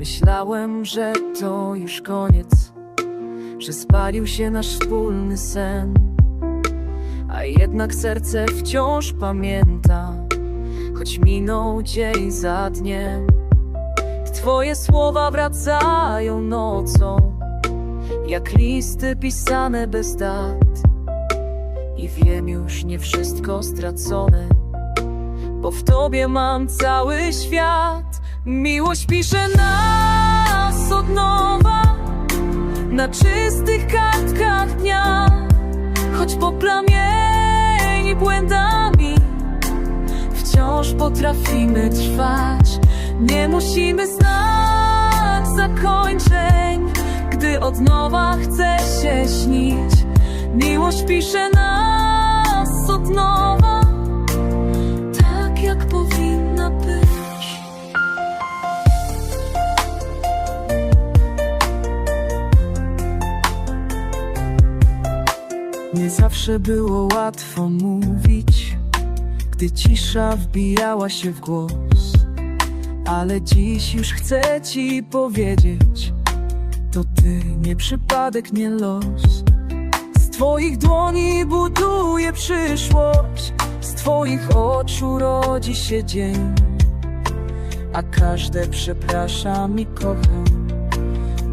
Myślałem, że to już koniec, że spalił się nasz wspólny sen. A jednak serce wciąż pamięta, choć minął dzień za dniem. Twoje słowa wracają nocą, jak listy pisane bez dat. I wiem już nie wszystko stracone, bo w tobie mam cały świat. Miłość pisze nas od nowa na czystych kartkach dnia, choć poplamieni błędami wciąż potrafimy trwać. Nie musimy znać zakończeń, gdy od nowa chce się śnić. Miłość pisze nas Nie zawsze było łatwo mówić, gdy cisza wbijała się w głos. Ale dziś już chcę ci powiedzieć, to ty nie przypadek, nie los. Z twoich dłoni buduje przyszłość, z twoich oczu rodzi się dzień. A każde przepraszam i kocham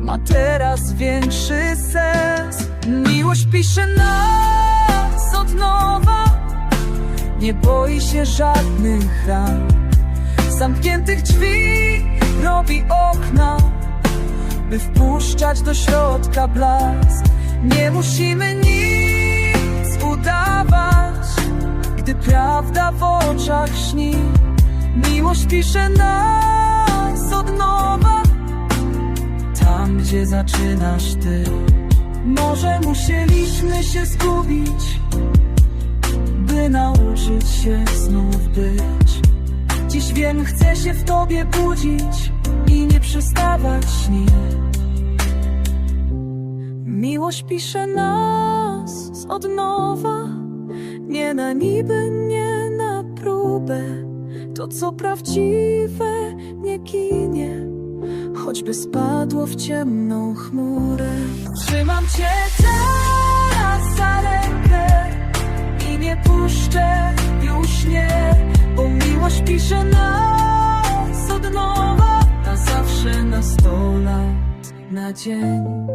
ma teraz większy sens. Miłość pisze nas od nowa, nie boi się żadnych ran. Zamkniętych drzwi robi okna, by wpuszczać do środka blask. Nie musimy nic udawać, gdy prawda w oczach śni. Miłość pisze nas od nowa gdzie zaczynasz ty. Może musieliśmy się zgubić, by nauczyć się znów być. Dziś wiem, chcę się w tobie budzić i nie przestawać śnić. Miłość pisze nas od nowa, nie na niby, nie na próbę. To, co prawdziwe, nie ginie choćby spadło w ciemną chmurę. Trzymam cię teraz za rękę i nie puszczę już nie, bo miłość pisze nas od nowa, na zawsze na sto lat, na dzień.